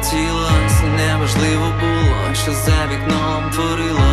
хотілось Неважливо було, що за вікном творилось